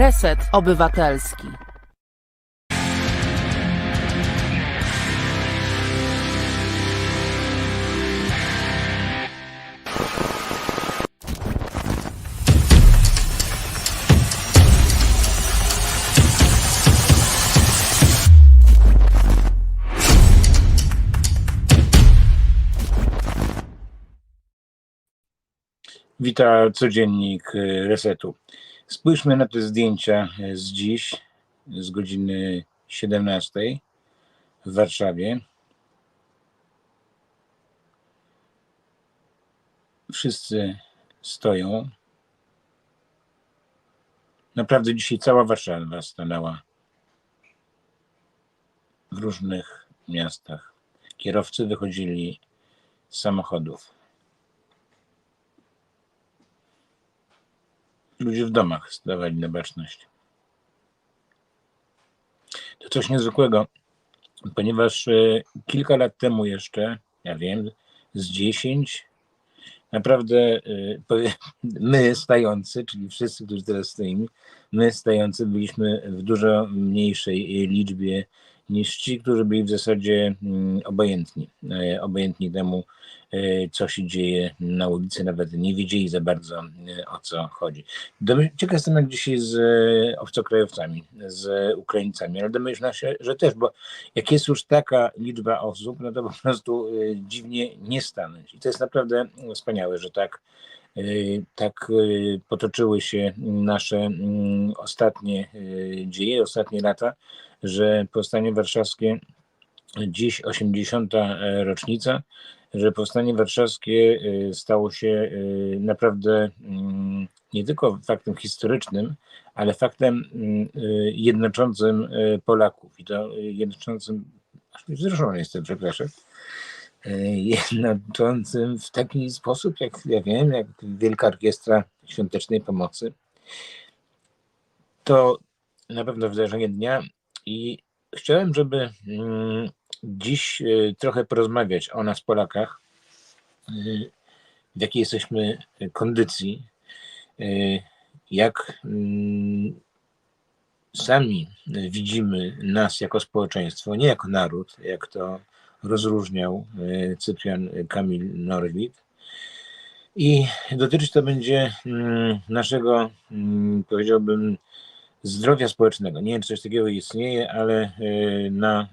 Reset Obywatelski. Wita codziennik y, Resetu. Spójrzmy na te zdjęcia y, z dziś, z godziny 17 w Warszawie. Wszyscy stoją. Naprawdę dzisiaj cała Warszawa stanęła w różnych miastach. Kierowcy wychodzili z samochodów. Ludzie w domach zdawali na baczność. To coś niezwykłego, ponieważ e, kilka lat temu jeszcze, ja wiem, z 10, naprawdę e, my stający, czyli wszyscy, którzy teraz stoimy, my stający byliśmy w dużo mniejszej liczbie niż ci, którzy byli w zasadzie mm, obojętni, e, obojętni temu, e, co się dzieje na ulicy, nawet nie wiedzieli za bardzo e, o co chodzi. Ciekaw jestem jak dzisiaj z obcokrajowcami, z Ukraińcami, ale domyślam się, że też, bo jak jest już taka liczba osób, no to po prostu dziwnie nie stanąć. I to jest naprawdę wspaniałe, że tak, tak potoczyły się nasze mm, ostatnie dzieje, ostatnie lata, że powstanie warszawskie dziś 80. rocznica, że powstanie warszawskie y, stało się y, naprawdę mm, nie tylko faktem historycznym, ale faktem mm, jednoczącym Polaków. I to jednoczącym, aż wzruszony jestem, przepraszam, jednoczącym w taki sposób, jak ja wiem, jak Wielka Orkiestra Świątecznej Pomocy. To na pewno wydarzenie dnia i chciałem, żeby mm, dziś y, trochę porozmawiać o nas, Polakach, y, w jakiej jesteśmy kondycji, y, jak mm, sami widzimy nas jako społeczeństwo, nie jako naród, jak to rozróżniał Cyprian Kamil Norwid. I dotyczyć to będzie mm, naszego, powiedziałbym, zdrowia społecznego. Nie wiem, czy coś takiego istnieje, ale y, na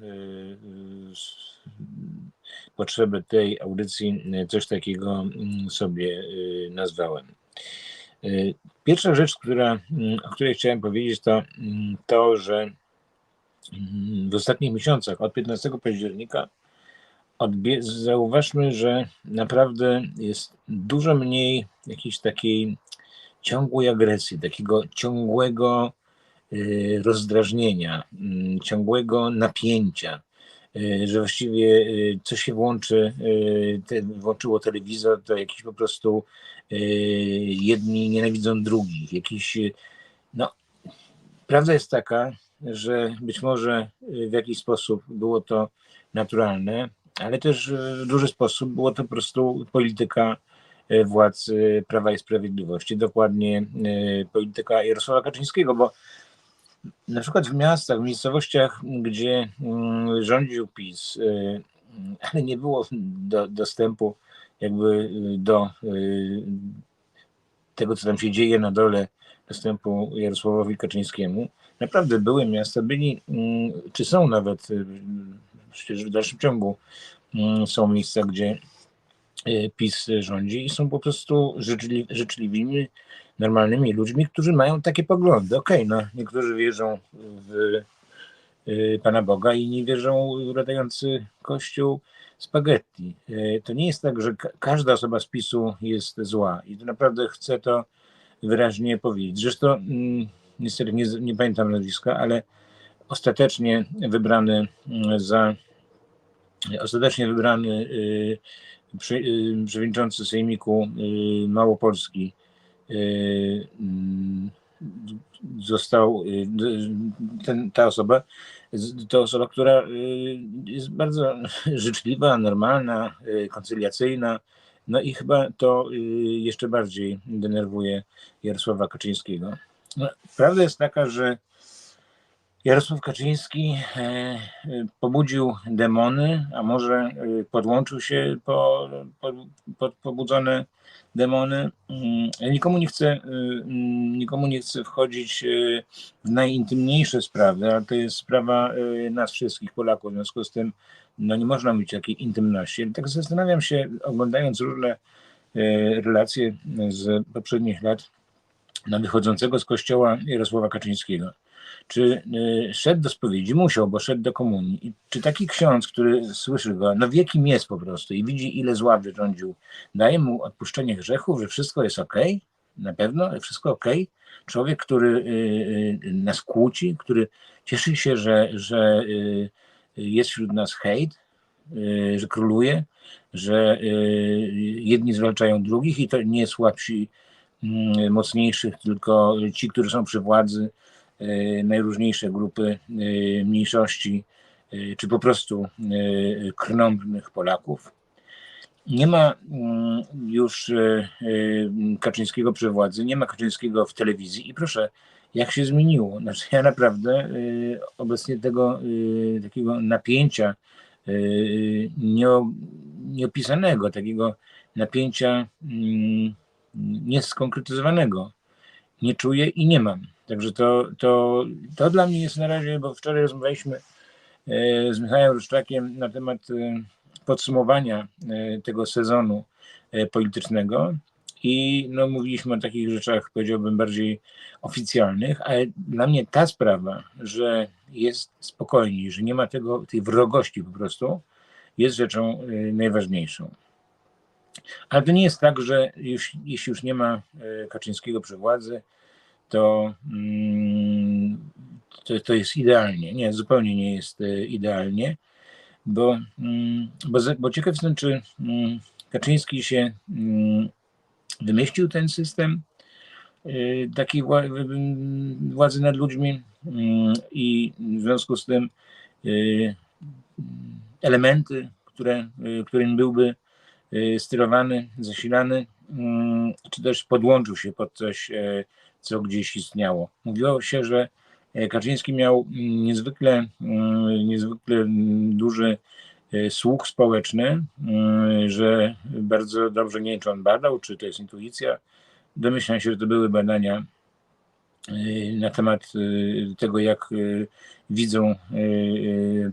s- potrzeby tej audycji y, coś takiego mm, sobie nazwałem. Pierwsza rzecz, która, mm, o której chciałem powiedzieć, to mm, to, że w ostatnich miesiącach, od 15 października, odbie- zauważmy, że naprawdę jest dużo mniej jakiejś takiej ciągłej agresji, takiego ciągłego rozdrażnienia, mm, ciągłego napięcia, y, że właściwie y, co się włączy, y, te, włączyło telewizor, to jakiś po prostu y, jedni nienawidzą drugich, jakiś, y, no, prawda jest taka, że być może y, w jakiś sposób było to naturalne, ale też y, w duży sposób było to po prostu polityka y, władz y, Prawa i Sprawiedliwości, dokładnie y, polityka Jarosława Kaczyńskiego, bo na przykład w miastach, w miejscowościach, gdzie mm, rządził PiS, y, ale nie było do, dostępu jakby y, do y, tego, co tam się dzieje na dole, dostępu Jarosławowi Kaczyńskiemu. Naprawdę były miasta, byli, mm, czy są nawet, przecież w dalszym ciągu mm, są miejsca, gdzie PiS rządzi i są po prostu życzli, życzliwymi, normalnymi ludźmi, którzy mają takie poglądy. Okej, no niektórzy wierzą w y, Pana Boga, inni wierzą w latający kościół spaghetti. Y, To nie jest tak, że ka- każda osoba z PiSu jest zła i to naprawdę chcę to wyraźnie powiedzieć. Zresztą mm, niestety nie, nie pamiętam nazwiska, ale ostatecznie wybrany mm, za ostatecznie wybrany y, przewodniczący Sejmiku Małopolski został y, d- ten, ta osoba, to osoba, która y, jest bardzo życzliwa, normalna, y, koncyliacyjna. No i chyba to y, jeszcze bardziej denerwuje Jarosława Kaczyńskiego. No, prawda jest taka, że Jarosław Kaczyński e, pobudził demony, a może e, podłączył się po, po, pod pobudzone demony. Mm, nikomu nie chcę, mm, nikomu nie chcę wchodzić e, w najintymniejsze sprawy, ale to jest sprawa nas wszystkich Polaków. W związku z tym no nie można mieć takiej intymności. Tak zastanawiam się, oglądając różne relacje z poprzednich lat na wychodzącego z kościoła Jarosława Kaczyńskiego. Czy y, szedł do spowiedzi? Musiał, bo szedł do komunii. I czy taki ksiądz, który słyszy go, no wie kim jest po prostu i widzi ile zła wyrządził, daje mu odpuszczenie grzechów, że wszystko jest ok? Na pewno? Wszystko ok? Człowiek, który y, y, nas kłóci, który cieszy się, że, że jest wśród nas hejt, że króluje, że jedni zwalczają drugich i to nie słabsi mm, mocniejszych, tylko ci, którzy są przy władzy, najróżniejsze grupy y, mniejszości, y, czy po prostu krnąbrnych Polaków. Nie ma mm, już Kaczyńskiego przy władzy, nie ma Kaczyńskiego w telewizji i proszę, jak się zmieniło. Znaczy ja naprawdę obecnie tego takiego napięcia nieo, nieopisanego, takiego napięcia mm, nieskonkretyzowanego nie czuję i nie mam. Także to, to, to dla mnie jest na razie, bo wczoraj rozmawialiśmy e, z Michałem Ruszczakiem na temat e, podsumowania e, tego sezonu politycznego i no, mówiliśmy o takich rzeczach, powiedziałbym, bardziej oficjalnych, ale dla mnie ta sprawa, że jest spokojniej, że nie ma tego, tej wrogości po prostu, jest rzeczą najważniejszą. Ale to nie jest tak, że już, jeśli już nie ma Kaczyńskiego przy władzy, to, mm, to, to jest idealnie. Nie, zupełnie nie jest e, idealnie, bo, mm, bo, bo ciekaw jestem, czy mm, Kaczyński się wymyślił ten system e, takiej wła- władzy nad ludźmi i w związku z tym e, elementy, które, którym byłby sterowany, zasilany, czy też podłączył się pod coś, co gdzieś istniało. Mówiło się, że e, Kaczyński miał mm, niezwykle, mm, niezwykle mm, duży e, słuch społeczny, że bardzo dobrze, nie wiem czy on badał, czy to jest intuicja, domyślam się, że to były badania e, na temat tego, jak widzą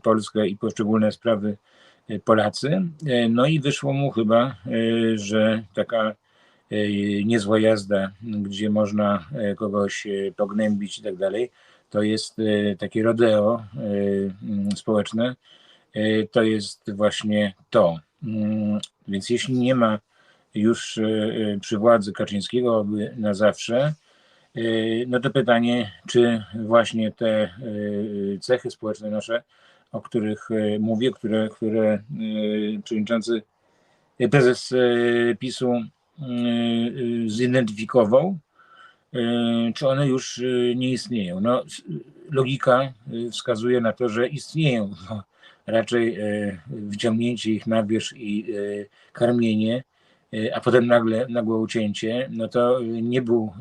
Polskę i poszczególne sprawy Polacy. No i wyszło mu chyba, że taka niezła jazda, gdzie można e, kogoś e, pognębić i tak dalej, to jest takie rodeo mm, społeczne. To jest właśnie to. Mm, Więc jeśli nie ma już przy władzy Kaczyńskiego na zawsze, no to pytanie, czy właśnie te cechy społeczne nasze, o których mówię, które, które przewodniczący, prezes PiSu zidentyfikował, e, czy one już nie istnieją. No, logika wskazuje na to, że istnieją. Raczej wyciągnięcie ich na wierzch i karmienie, a potem nagle, nagłe ucięcie, no to nie był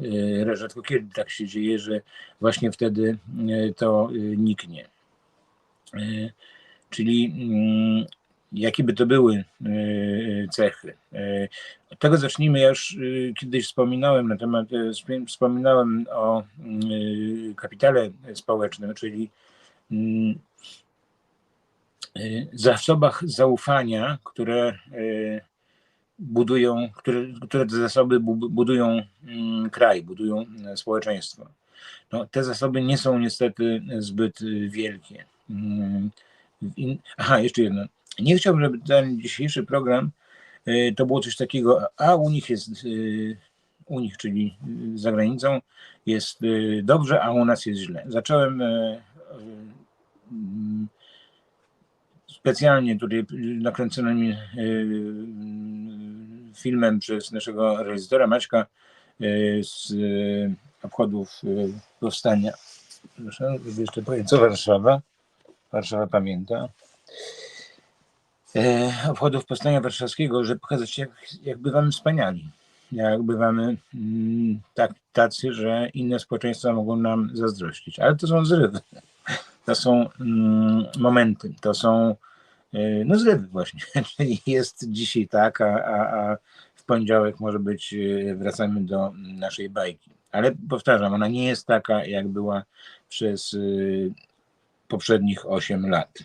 rzadko kiedy tak się dzieje, że właśnie wtedy to niknie. Czyli mm, jakie by to były e, cechy? E, Od tego zacznijmy. Ja już e, kiedyś wspominałem na temat, wspom- wspominałem o kapitale społecznym, czyli mm, zasobach zaufania, które budują, które, które te zasoby bu- budują mm, kraj, budują społeczeństwo. No, te zasoby nie są niestety zbyt wielkie. Mm, Aha, jeszcze jedno. Nie chciałbym, żeby ten dzisiejszy program y, to było coś takiego, a u nich jest, y, u nich, czyli y, za granicą, jest dobrze, a u nas jest źle. Zacząłem specjalnie tutaj nakręconym filmem przez naszego realizatora Maćka z obchodów powstania. Proszę, jeszcze powiedzieć, co Warszawa. Warszawa pamięta. E, obchodów powstania warszawskiego, żeby pokazać, jak, jak bywamy wspaniali. jak bywamy mm, tak, tacy, że inne społeczeństwa mogą nam zazdrościć. Ale to są zrywy. To są mm, momenty, to są yy, no zrywy właśnie. Czyli jest dzisiaj tak, a, a, a w poniedziałek może być, yy, wracamy do naszej bajki. Ale powtarzam, ona nie jest taka, jak była przez poprzednich 8 lat.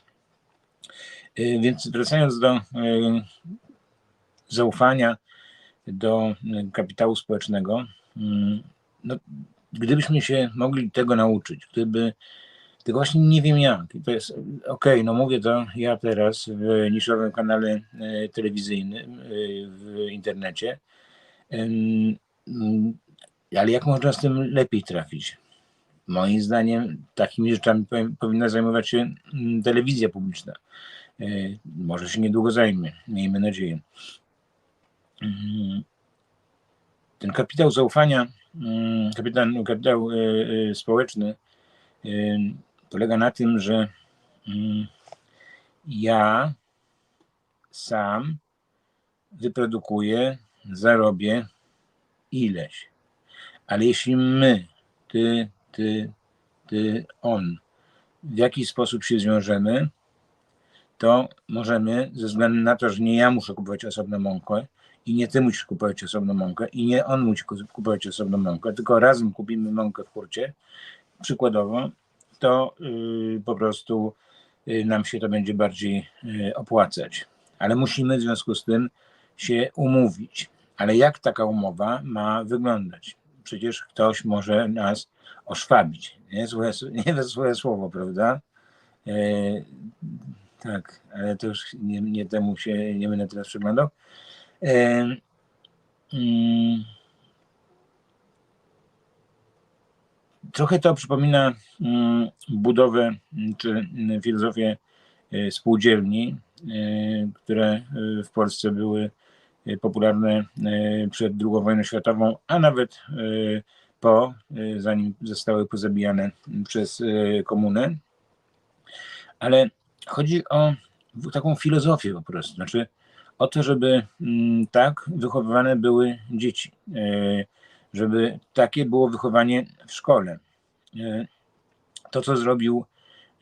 Yy, Więc wracając do yy, zaufania do y, kapitału społecznego, mm, no, gdybyśmy się mogli tego nauczyć, gdyby, tylko właśnie nie wiem jak, to jest, okej, no mówię to ja teraz w niszowym kanale y, telewizyjnym y, w internecie, mm, ale jak można z tym lepiej trafić? Moim zdaniem takimi rzeczami powi- powinna zajmować się mm, telewizja publiczna. Y, Może się niedługo zajmie, miejmy nadzieję. Mm, Ten kapitał zaufania, mm, kapitał, kapitał y, y, społeczny polega na tym, że mm, ja sam wyprodukuję, zarobię ileś. Ale jeśli my, ty, ty, ty, on, w jakiś sposób się zwiążemy, to możemy, ze względu na to, że nie ja muszę kupować osobno mąkę i nie ty musisz kupować osobno mąkę i nie on musi ku- kupować osobno mąkę, tylko razem kupimy mąkę w hurcie, przykładowo, to yy, po prostu yy, nam się to będzie bardziej yy, opłacać. Ale musimy w związku z tym się umówić. Ale jak taka umowa ma wyglądać? Przecież ktoś może nas oszwabić. Nie złe, nie złe słowo, prawda? Tak, ale to już nie, nie temu się nie będę teraz przyglądał. E, mm, trochę to przypomina mm, budowę mm, czy mm, filozofię e, spółdzielni, e, które e, w Polsce były popularne przed II wojną światową, a nawet po, zanim zostały pozabijane przez komunę. Ale chodzi o taką filozofię po prostu. Znaczy o to, żeby mm, tak wychowywane były dzieci, e, żeby takie było wychowanie w szkole. E, To, co zrobił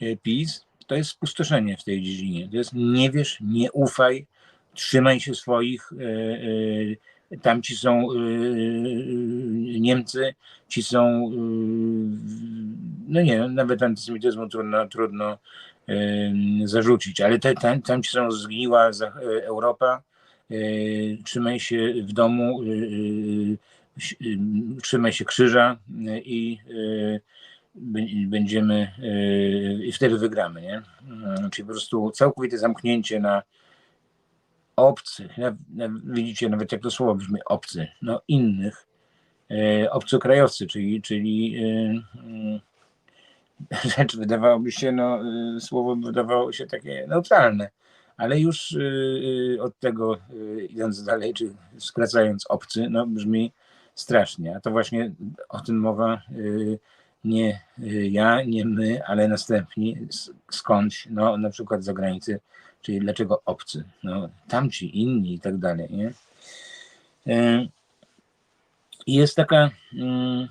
e, PiS, to jest spustoszenie w tej dziedzinie. To jest nie wiesz, nie ufaj, trzymaj się swoich. e, Tamci są Niemcy, ci są, no nie, nawet antysemityzmu trudno, trudno zarzucić, ale te, tam, tam są zgniła e, Europa, e, trzymaj się w domu, e, trzymaj się krzyża i będziemy, i wtedy wygramy, nie? Czyli po prostu całkowite zamknięcie na obcych, widzicie nawet jak to słowo brzmi, obcy, no innych, obcokrajowcy, czyli, czyli rzecz wydawałoby się, no, y, słowo wydawało się takie neutralne, ale już y, y, od tego idąc dalej, czy skracając obcy, no brzmi strasznie. A to właśnie o tym mowa nie ja, nie my, ale następni skądś, no na przykład z zagranicy, czyli dlaczego obcy, no tamci, inni i tak dalej, nie? Jest taka mm,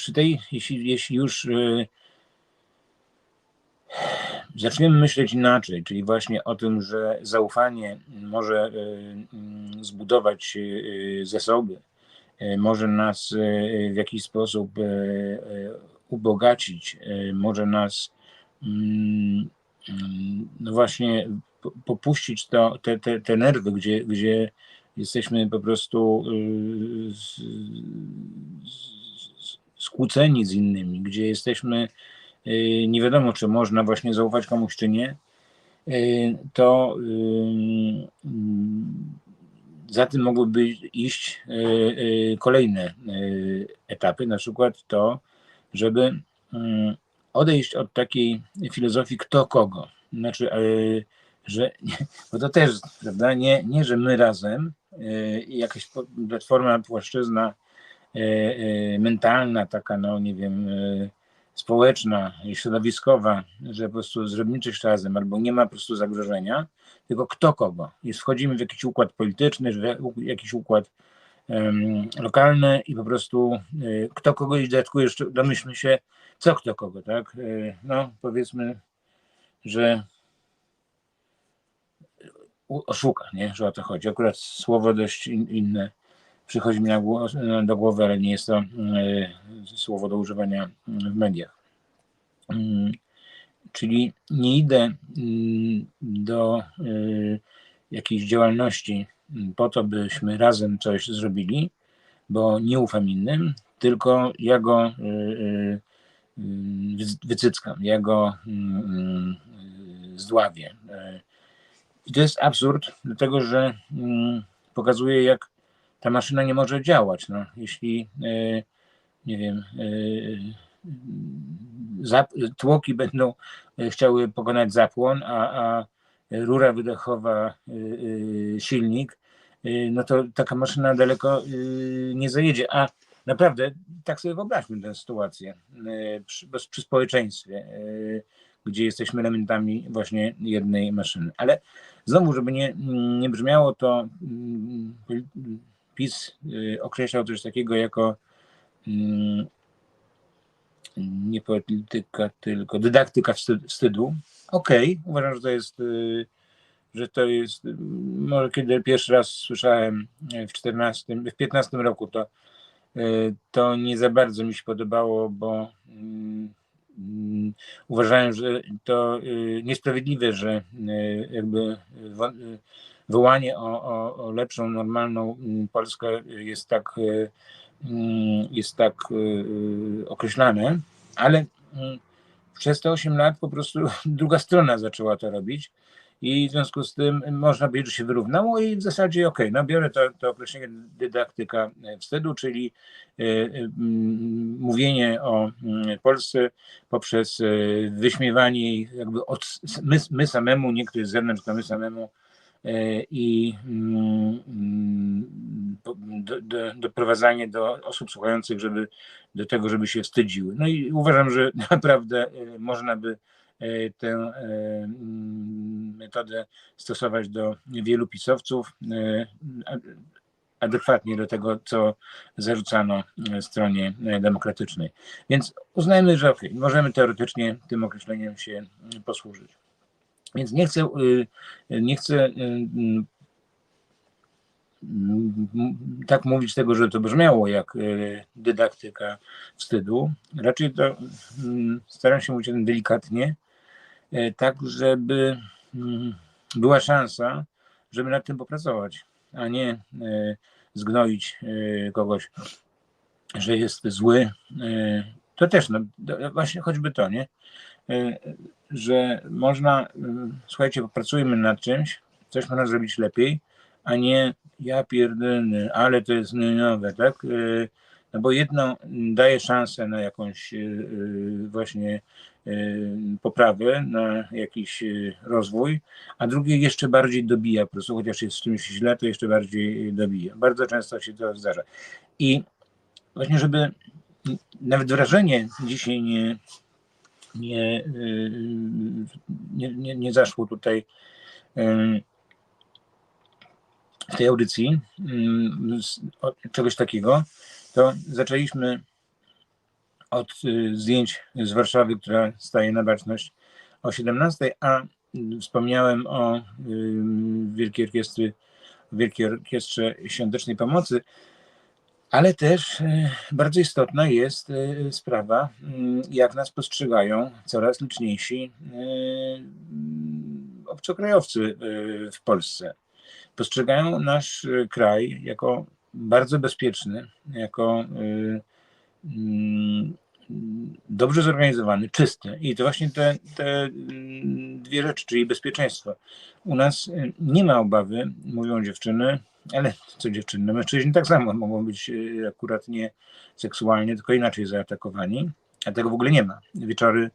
przy tej, jeśli, jeśli już y, zaczniemy myśleć inaczej, czyli właśnie o tym, że zaufanie może y, mm, zbudować y, zasoby, może nas w jakiś sposób ubogacić, może nas mm, mm, no właśnie po- popuścić to, te, te, te nerwy, gdzie, gdzie jesteśmy po prostu skłóceni z innymi, gdzie jesteśmy y, nie wiadomo, czy można właśnie zaufać komuś, czy nie, y, to y, za tym mogłyby iść kolejne etapy, na przykład to, żeby odejść od takiej filozofii kto kogo. Znaczy, że, bo to też, prawda, nie, nie że my razem, jakaś platforma, płaszczyzna mentalna, taka, no nie wiem, y, społeczna i środowiskowa, że po prostu zrobimy coś razem, albo nie ma po prostu zagrożenia, tylko kto kogo. Jest, wchodzimy w jakiś układ polityczny, w jakiś układ em, lokalne i po prostu e, kto kogoś datkuje, jeszcze domyślmy się, co kto kogo, tak? E, No, powiedzmy, że oszuka, nie? Że o to chodzi. Akurat słowo dość in, inne przychodzi mi na do głowy, ale nie jest to e, słowo do używania w mediach. Mm, Czyli nie idę mm, do y, jakiejś działalności mm, po to, byśmy razem coś zrobili, bo nie ufam innym, tylko ja go wy- wycyckam, ja go mm, zdławię. I to jest absurd, dlatego że mm, pokazuje, jak ta maszyna nie może działać. No, jeśli y, nie wiem, y, zap- tłoki będą y, chciały pokonać zapłon, a, a rura wydechowa, y, y, silnik, y, no to taka maszyna daleko y, nie zajedzie. A naprawdę, tak sobie wyobraźmy tę sytuację y, przy, przy- społeczeństwie, y, gdzie jesteśmy elementami właśnie jednej maszyny. Ale znowu, żeby nie, nie brzmiało to, mm, PiS y, określał coś takiego jako mm, nie polityka, tylko dydaktyka wsty- wstydu. Okej, uważam, że to jest, y, że to jest, y, może kiedy pierwszy raz słyszałem w 14, w 15 roku, to, to nie za bardzo mi się podobało, bo mm, mm, uważałem, że to niesprawiedliwe, że jakby wołanie o, o, o lepszą, normalną mm, Polskę jest tak y, mm, jest tak y, y, określane, ale mm, przez te 8 lat po prostu druga strona zaczęła to robić i w związku z tym można powiedzieć, że się wyrównało i w zasadzie okej, no biorę to, to określenie dydaktyka wstydu, czyli y, y, mówienie o Polsce poprzez y, wyśmiewanie jej jakby od my, my samemu, nie ktoś z zewnątrz, tylko my samemu e, i mm, mm, do, do, doprowadzanie do osób słuchających, żeby do tego, żeby się wstydziły. No i uważam, że naprawdę e, można by e, tę e, mm, metodę stosować do wielu pisowców, e, adekwatnie do tego, co zarzucano e, stronie e, demokratycznej. Więc uznajmy, że okej, możemy teoretycznie tym określeniem się posłużyć. Więc nie chcę, y, nie chcę y, m- tak mówić tego, że to brzmiało jak y, dydaktyka wstydu. Raczej to staram się mówić o tym delikatnie, y, tak żeby była szansa, żeby nad tym popracować, a nie y, zgnoić y, kogoś, że jest zły. Y, To też, no, właśnie choćby to, nie? Że można, y, słuchajcie, popracujmy nad czymś, coś można zrobić lepiej, a nie ja pierdolę, ale to jest nowe, tak? Y, No bo jedno daje szansę na jakąś y, właśnie poprawę, na jakiś rozwój, a drugie jeszcze bardziej dobija, po prostu chociaż jest w czymś źle, to jeszcze bardziej dobija. Bardzo często się to zdarza. I właśnie, żeby nawet wrażenie dzisiaj nie, nie, nie, nie, nie zaszło tutaj w tej audycji czegoś takiego, to zaczęliśmy od y, zdjęć z Warszawy, która staje na baczność o 17, a wspomniałem o Wielkiej Orkiestry, Wielkiej Orkiestrze Świątecznej Pomocy, ale też y, bardzo istotna jest y, sprawa, mm, jak nas postrzegają coraz liczniejsi y, mm, obcokrajowcy w Polsce. Postrzegają nasz kraj jako bardzo bezpieczny, jako mm, dobrze zorganizowany, czysty. I to właśnie te, te dwie rzeczy, czyli bezpieczeństwo. U nas nie ma obawy, mówią dziewczyny, ale co dziewczyny, mężczyźni tak samo mogą być y, akurat nie seksualnie, tylko inaczej zaatakowani, a tego w ogóle nie ma. Wieczory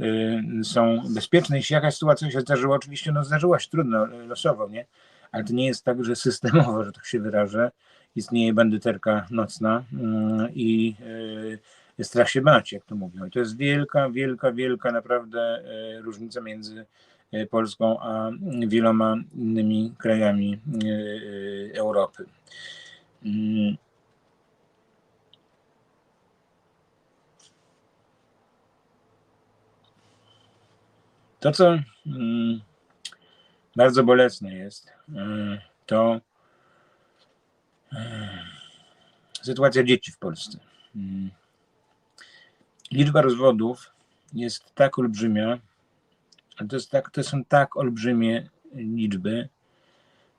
y, są bezpieczne. Jeśli jakaś sytuacja się zdarzyła, oczywiście no zdarzyła się trudno, y, losowo, nie? Ale to nie jest tak, że systemowo, że tak się wyrażę, istnieje bandyterka nocna y, i strach się bać, jak to mówią. I to jest wielka, wielka, wielka naprawdę różnica między Polską a wieloma innymi krajami y, y, Europy. mm, to, co mm, bardzo bolesne jest, to sytuacja dzieci w Polsce. Mm. Liczba rozwodów jest tak olbrzymia, to, jest tak, to są tak olbrzymie liczby,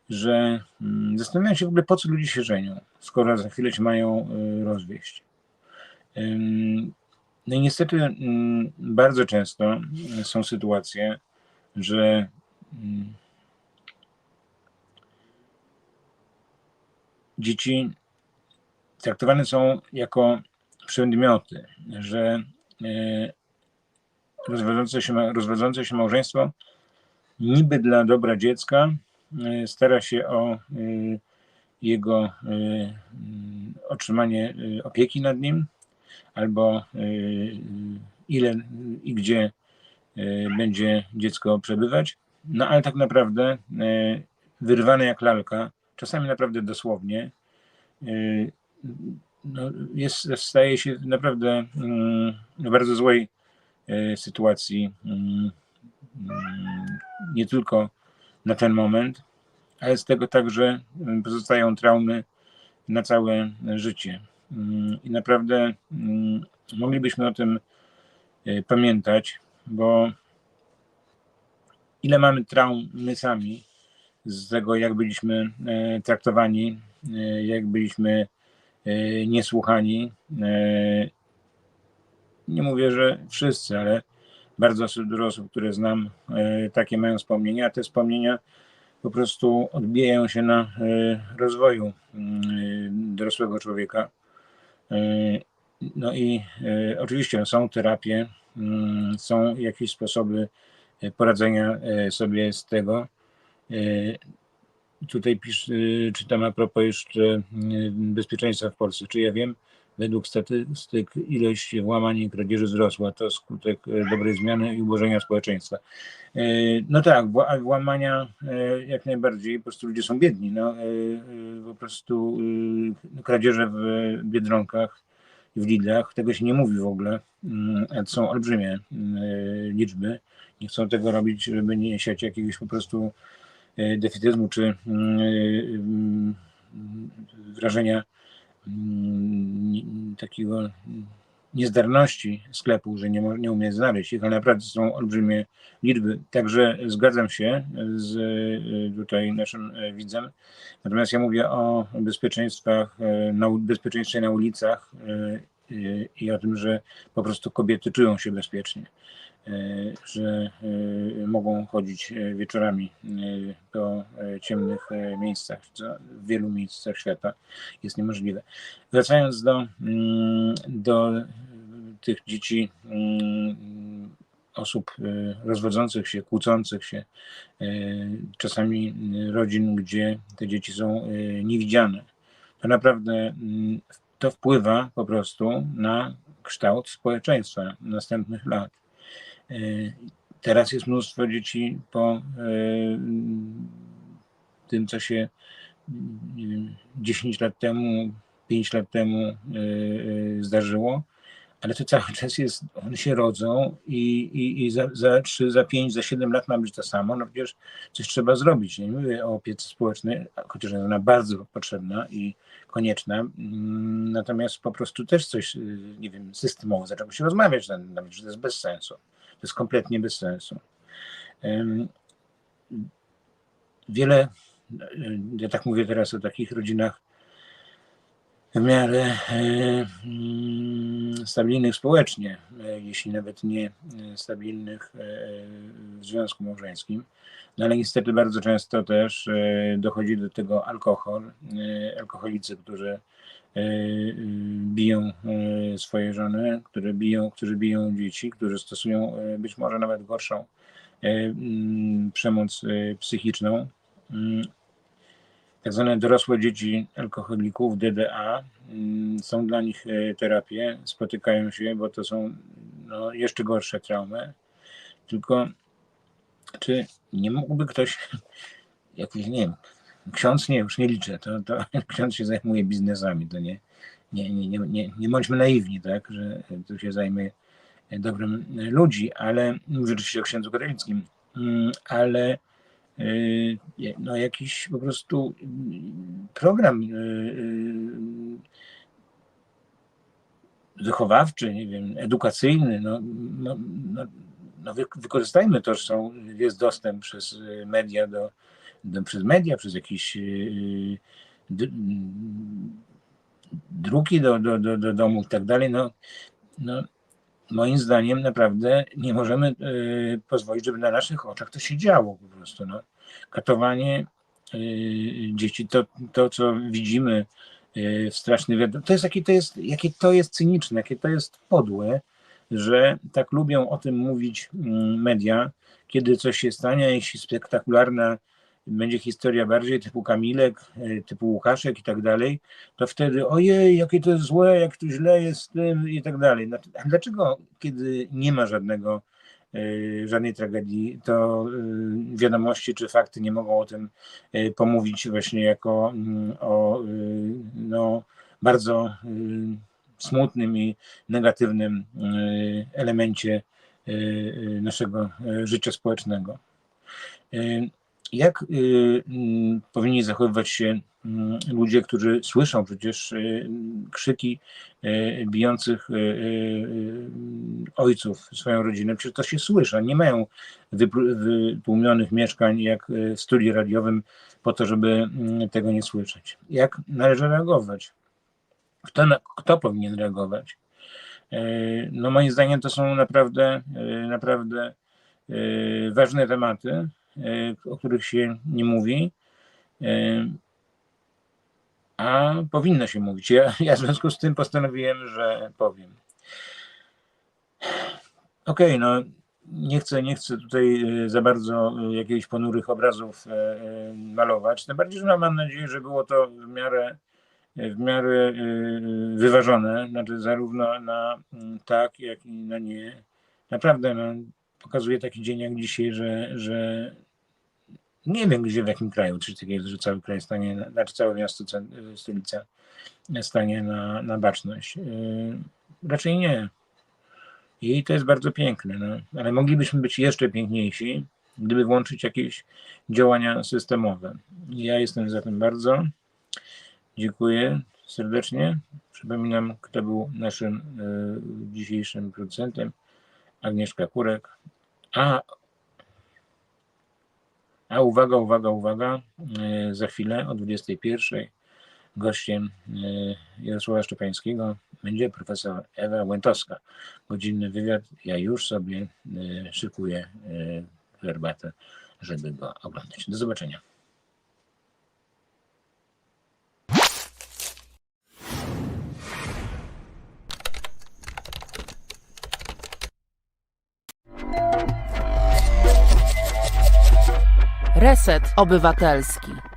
że mm, zastanawiam się w ogóle, po co ludzie się żenią, skoro za chwilę się mają y, rozwieść. No i niestety mm, bardzo często są sytuacje, że mm, dzieci traktowane są jako przedmioty, że e, rozwadzące się, rozwadzące się małżeństwo niby dla dobra dziecka e, stara się o e, jego e, mm, otrzymanie opieki nad nim albo ile i gdzie będzie dziecko przebywać. No ale tak naprawdę wyrwane jak lalka, czasami naprawdę dosłownie, no, jest, staje się naprawdę mm, w bardzo złej sytuacji, mm, mm, nie tylko na ten moment, ale z tego także pozostają traumy na całe życie. Mm, I naprawdę moglibyśmy o tym e, pamiętać, bo ile mamy traum my sami z tego, jak byliśmy e, traktowani, e, jak byliśmy e, niesłuchani. Nie mówię, że wszyscy, ale bardzo dużo osób, które znam, e, takie mają wspomnienia, a te wspomnienia po prostu odbijają się na e, rozwoju mm, e, dorosłego człowieka. No i oczywiście są terapie, mm, są jakieś sposoby poradzenia sobie z tego. Tutaj pisz, czytam a propos jeszcze e, bezpieczeństwa w Polsce. Czy ja wiem, według statystyk ilość włamań i kradzieży wzrosła. To skutek e, dobrej zmiany i ułożenia społeczeństwa. E, No tak, wła- włamania e, jak najbardziej, po prostu ludzie są biedni. No, po prostu e, kradzieże w Biedronkach w Lidlach, tego się nie mówi w ogóle, mm, to są olbrzymie mm, liczby. Nie chcą tego robić, żeby nie siać jakiegoś po prostu defetyzmu czy mm, mm, wrażenia mm, takiego mm, niezdarności sklepu, że nie, nie umie znaleźć ich, ale naprawdę są olbrzymie liczby. Także zgadzam się z e, tutaj naszym e, widzem. Natomiast ja mówię o bezpieczeństwach, e, na, bezpieczeństwie na ulicach i o tym, że po prostu kobiety czują się bezpiecznie, e, że e, mogą chodzić e, wieczorami po ciemnych miejscach, co w wielu miejscach świata jest niemożliwe. Wracając do, mm, do tych dzieci, mm, osób rozwodzących się, kłócących się, czasami rodzin, gdzie te dzieci są niewidziane. To naprawdę mm, to wpływa po prostu na kształt społeczeństwa następnych lat. E, Teraz jest mnóstwo dzieci po e, tym, co się nie wiem, 10 lat temu, 5 lat temu zdarzyło, ale to cały czas jest, one się rodzą i, i, i za, za 3, za 5, za 7 lat ma być to samo, no przecież coś trzeba zrobić. Nie mówię o opiece społecznej, chociaż jest ona bardzo potrzebna i konieczna, mm, natomiast po prostu też coś, y, nie wiem, systemowo zaczęło się rozmawiać, na- że to jest bez sensu. To jest kompletnie bez sensu. Wiele, ja tak mówię teraz o takich rodzinach w miarę e, mm, stabilnych społecznie, e, jeśli nawet nie e, stabilnych w związku małżeńskim. No ale niestety bardzo często też dochodzi do tego alkohol, alkoholicy, którzy biją swoje żony, które biją, którzy biją dzieci, którzy stosują być może nawet gorszą mm, przemoc psychiczną. Tak zwane dorosłe dzieci alkoholików, DDA, mm, są dla nich e, terapie, spotykają się, bo to są no, jeszcze gorsze traumy. Tylko czy nie mógłby ktoś jakiś, nie wiem, ksiądz nie, już nie liczę, to, to ksiądz się zajmuje biznesami, to nie, nie, nie, nie, nie, nie bądźmy naiwni, tak, że tu się zajmuje dobrem ludzi, ale mówię oczywiście o księdzu katolickim, mm, ale no jakiś po prostu mm, program y, y, wychowawczy, nie wiem, edukacyjny, no, no, no, no wy, wykorzystajmy to, że są, jest dostęp przez y, media do, do przez media, przez jakieś d, druki do, do, do, do domu i tak dalej, no, no moim zdaniem naprawdę nie możemy yy, pozwolić, żeby na naszych oczach to się działo po prostu, no. Katowanie yy, dzieci, to, to co widzimy w straszny wiadomo, to jest jakie to jest, jakie to jest cyniczne, jakie to jest podłe, że tak lubią o tym mówić mm, media, kiedy coś się stanie, jeśli spektakularna będzie historia bardziej typu Kamilek, e, typu Łukaszek i tak dalej, to wtedy ojej, jakie to jest złe, jak to źle jest i tak dalej. A Dlaczego, kiedy nie ma żadnego, e, żadnej tragedii, to e, wiadomości czy fakty nie mogą o tym pomówić właśnie jako mm, o no, bardzo smutnym i negatywnym elemencie naszego życia społecznego. Jak e, mm, powinni zachowywać się mm, ludzie, którzy słyszą przecież e, krzyki e, bijących ojców, swoją rodzinę? Przecież to się słyszy. Nie mają wytłumionych mieszkań jak w studiu radiowym po to, żeby mm, tego nie słyszeć. Jak należy reagować? Kto, kto powinien reagować? No moim zdaniem to są naprawdę, naprawdę ważne tematy, o których się nie mówi, e, a powinno się mówić. Ja, ja w związku z tym postanowiłem, że powiem. Okej, no nie chcę, nie chcę tutaj e, za bardzo e, jakichś ponurych obrazów e, e, malować, tym bardziej, że no, mam nadzieję, że było to w miarę w miarę wyważone, znaczy zarówno na mm, tak, jak i na nie. Naprawdę no, pokazuje taki dzień jak dzisiaj, że, że nie wiem gdzie, w jakim kraju, czy tak jest, że cały kraj stanie, na- znaczy całe miasto, cen- stolica stanie na, na baczność. Y, Raczej nie. I to jest bardzo piękne, no. ale moglibyśmy być jeszcze piękniejsi, gdyby włączyć jakieś działania systemowe. Ja jestem za tym bardzo. Dziękuję serdecznie. Przypominam, kto był naszym e, dzisiejszym producentem. Agnieszka Kurek. A, a uwaga, uwaga, uwaga. E, za chwilę o 21 gościem e, Jarosława Szczepańskiego będzie profesor Ewa Łętowska. Godzinny wywiad. Ja już sobie e, szykuję herbatę, żeby go oglądać. Do zobaczenia. Reset Obywatelski.